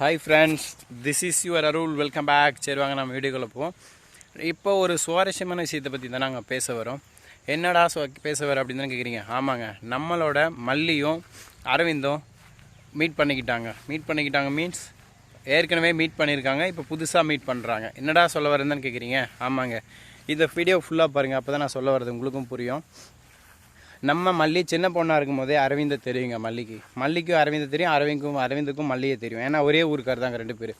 Hi friends this is your Arul welcome back சரி வாங்க நம்ம வீடியோக்குள்ள போவோம். இப்போ ஒரு சுவாரஸ்யமான விஷயத்தை பற்றி தான் நாங்கள் பேச வரோம். என்னடா சு பேச வர அப்படின்னு தானே கேட்குறீங்க ஆமாங்க. நம்மளோட மல்லியும் அரவிந்தும் மீட் பண்ணிக்கிட்டாங்க. மீட் பண்ணிக்கிட்டாங்க மீன்ஸ் ஏற்கனவே மீட் பண்ணியிருக்காங்க. இப்போ புதுசாக மீட் பண்ணுறாங்க என்னடா சொல்ல வரேன்னு கேட்குறீங்க ஆமாங்க. இந்த வீடியோ ஃபுல்லாக பாருங்கள் அப்போ தான் நான் சொல்ல வர்றது உங்களுக்கும் புரியும். நம்ம மல்லி சின்ன பொண்ணாக இருக்கும் போதே அரவிந்தை தெரியுங்க மல்லிக்கு. மல்லிக்கும் அரவிந்தை தெரியும் அரவிந்துக்கும் அரவிந்துக்கும் மல்லியை தெரியும். ஏன்னா ஒரே ஊருக்கார் தாங்க ரெண்டு பேர்.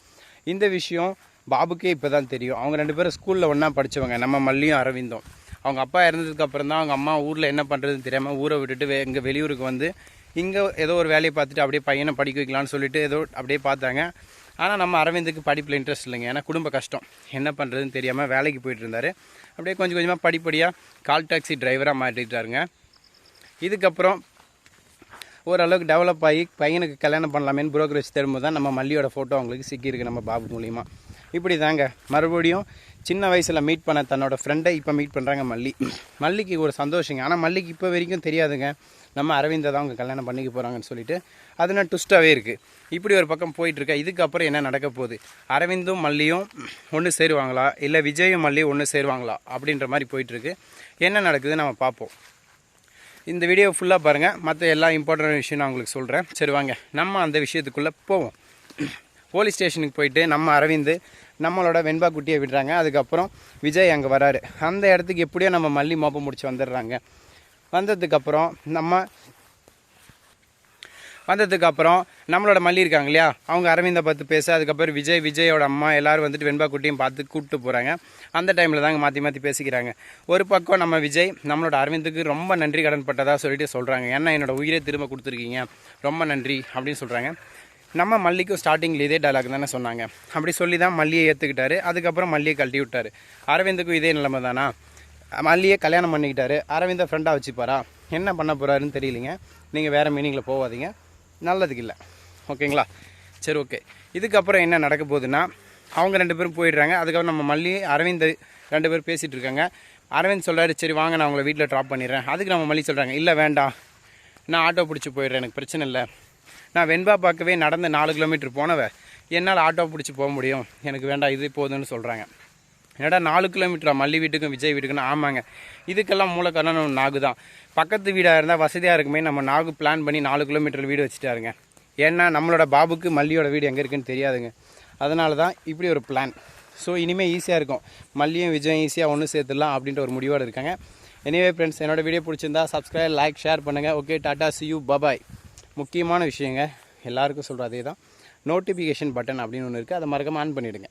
இந்த விஷயம் பாபுக்கே இப்போ தான் தெரியும். அவங்க ரெண்டு பேரும் ஸ்கூலில் ஒன்றா படித்தவங்க நம்ம மல்லியும் அரவிந்தும். அவங்க அப்பா இறந்ததுக்கு அப்புறம் தான் அவங்க அம்மா ஊரில் என்ன பண்ணுறதுன்னு தெரியாமல் ஊரை விட்டுட்டு இங்கே வெளியூருக்கு வந்து இங்கே ஏதோ ஒரு வேலையை பார்த்துட்டு அப்படியே பையனை படிக்க வைக்கலான்னு சொல்லிட்டு ஏதோ அப்படியே பார்த்தாங்க. ஆனால் நம்ம அரவிந்துக்கு படிப்பில் இன்ட்ரெஸ்ட் இல்லைங்க. ஏன்னா குடும்ப கஷ்டம். என்ன பண்ணுறதுன்னு தெரியாமல் வேலைக்கு போயிட்டு இருந்தார். அப்படியே கொஞ்சம் கொஞ்சமாக படிப்படியாக கால் டாக்ஸி டிரைவராக மாட்டிட்டாருங்க இதுக்கப்புறம் ஓரளவுக்கு டெவலப் ஆகி பையனுக்கு கல்யாணம் பண்ணலாமேன்னு ப்ரோக்ரஸ் தேடும்போது தான் நம்ம மல்லியோட ஃபோட்டோ அவங்களுக்கு சிக்கியிருக்கு நம்ம பாபு மூலியமாக இப்படி தாங்க மறுபடியும் சின்ன வயசில் மீட் பண்ண தன்னோட ஃப்ரெண்டை இப்போ மீட் பண்ணுறாங்க மல்லி. மல்லிக்கு ஒரு சந்தோஷங்க. ஆனால் மல்லிக்கு இப்போ வரைக்கும் தெரியாதுங்க. நம்ம அரவிந்தை தான் அவங்க கல்யாணம் பண்ணிக்க போகிறாங்கன்னு சொல்லிட்டு அதுனா ட்விஸ்ட்டாகவே இருக்குது இப்படி ஒரு பக்கம் போயிட்டுருக்கேன் இதுக்கப்புறம் என்ன நடக்க போகுது? அரவிந்தும் மல்லியும் ஒன்று சேருவாங்களா? இல்லை விஜயும் மல்லியும் ஒன்று சேருவாங்களா? அப்படின்ற மாதிரி போயிட்டுருக்கு. என்ன நடக்குது நம்ம பார்ப்போம். இந்த வீடியோ ஃபுல்லாக பாருங்கள் மற்ற எல்லா இம்பார்ட்டன்ட் விஷயம் நான் உங்களுக்கு சொல்கிறேன் சரி வாங்க. நம்ம அந்த விஷயத்துக்குள்ளே போவோம். போலீஸ் ஸ்டேஷனுக்கு போயிட்டு நம்ம அரவிந்த் நம்மளோட வெண்பா குட்டியை விடுறாங்க. அதுக்கப்புறம் விஜய் அங்கே வராரு. அந்த இடத்துக்கு எப்படியோ நம்ம மல்லி மோப்பம் முடிச்சு வந்துடுறாங்க. வந்ததுக்கப்புறம் நம்ம வந்ததுக்கு அப்புறம் நம்மளோட மல்லி இருக்காங்க இல்லையா? அவங்க அரவிந்தை பார்த்து பேச அதுக்கப்புறம் விஜய் விஜயோட அம்மா எல்லாரும் வந்துட்டு வெண்பா குட்டியும் பார்த்து கூப்பிட்டு போகிறாங்க அந்த டைமில் தாங்க மாற்றி மாற்றி பேசிக்கிறாங்க. ஒரு பக்கம் நம்ம விஜய் நம்மளோட அரவிந்துக்கு ரொம்ப நன்றி கடன் பட்டதாக சொல்லிட்டு சொல்கிறாங்க ஏன்னா என்னோட உயிரை திரும்ப கொடுத்துருக்கீங்க. ரொம்ப நன்றி அப்படின்னு சொல்கிறாங்க நம்ம மல்லிக்கும் ஸ்டார்டிங்கில் இதே டைலாக் தானே சொன்னாங்க. அப்படி சொல்லி தான் மல்லியை ஏற்றுக்கிட்டாரு அதுக்கப்புறம் மல்லியை கழட்டி விட்டார். அரவிந்துக்கும் இதே நிலைமை தானா? மல்லியை கல்யாணம் பண்ணிக்கிட்டாரு. அரவிந்தை ஃப்ரெண்டாக வச்சுப்பாரா? என்ன பண்ண போகிறாருன்னு தெரியலிங்க. நீங்கள் வேறு மீனிங்கில் போகாதீங்க. நல்லதுக்கு இல்லை ஓகேங்களா? சரி ஓகே. இதுக்கப்புறம் என்ன நடக்க போகுதுன்னா அவங்க ரெண்டு பேரும் போயிடுறாங்க. அதுக்கப்புறம் நம்ம மல்லி அரவிந்த் ரெண்டு பேரும் பேசிகிட்டு இருக்காங்க. அரவிந்த் சொல்கிறாரு சரி வாங்க நான் உங்களை வீட்டில் ட்ராப் பண்ணிடுறேன். அதுக்கு நம்ம மல்லி சொல்கிறாங்க இல்லை வேண்டாம். நான் ஆட்டோ பிடிச்சி போயிடுறேன் எனக்கு பிரச்சனை இல்லை. நான் வெண்பா பார்க்கவே நடந்து நாலு கிலோமீட்டர் போனவ என்னால் ஆட்டோ பிடிச்சி போக முடியும். எனக்கு வேண்டாம் இது போதுன்னு சொல்கிறாங்க என்னடா நாலு கிலோமீட்டரா? மல்லி வீட்டுக்கும் விஜய் வீட்டுக்குன்னு? ஆமாங்க. இதுக்கெல்லாம் மூல காரணம் நாகு தான். பக்கத்து வீடாக இருந்தால் வசதியாக இருக்குமே நம்ம நாகு பிளான் பண்ணி நாலு கிலோமீட்டர் வீடு வச்சுட்டாருங்க. ஏன்னா நம்மளோட பாபுக்கு மல்லியோட வீடு எங்கே இருக்குன்னு தெரியாதுங்க. அதனால தான் இப்படி ஒரு பிளான் ஸோ இனிமேல் ஈஸியாக இருக்கும். மல்லியும் விஜயம் ஈஸியாக ஒன்று சேர்த்துடலாம் அப்படின்ற ஒரு முடிவோடு இருக்காங்க. எனிவே ஃப்ரெண்ட்ஸ் என்னோடய வீடியோ பிடிச்சிருந்தா சப்ஸ்கிரைப் லைக் ஷேர் பண்ணுங்கள் okay tata see you bye bye முக்கியமான விஷயங்க எல்லாருக்கும் சொல்கிற அதே தான் நோட்டிஃபிகேஷன் பட்டன் அப்படின்னு ஒன்று இருக்குது அதை மறக்காமல் ஆன் பண்ணிவிடுங்க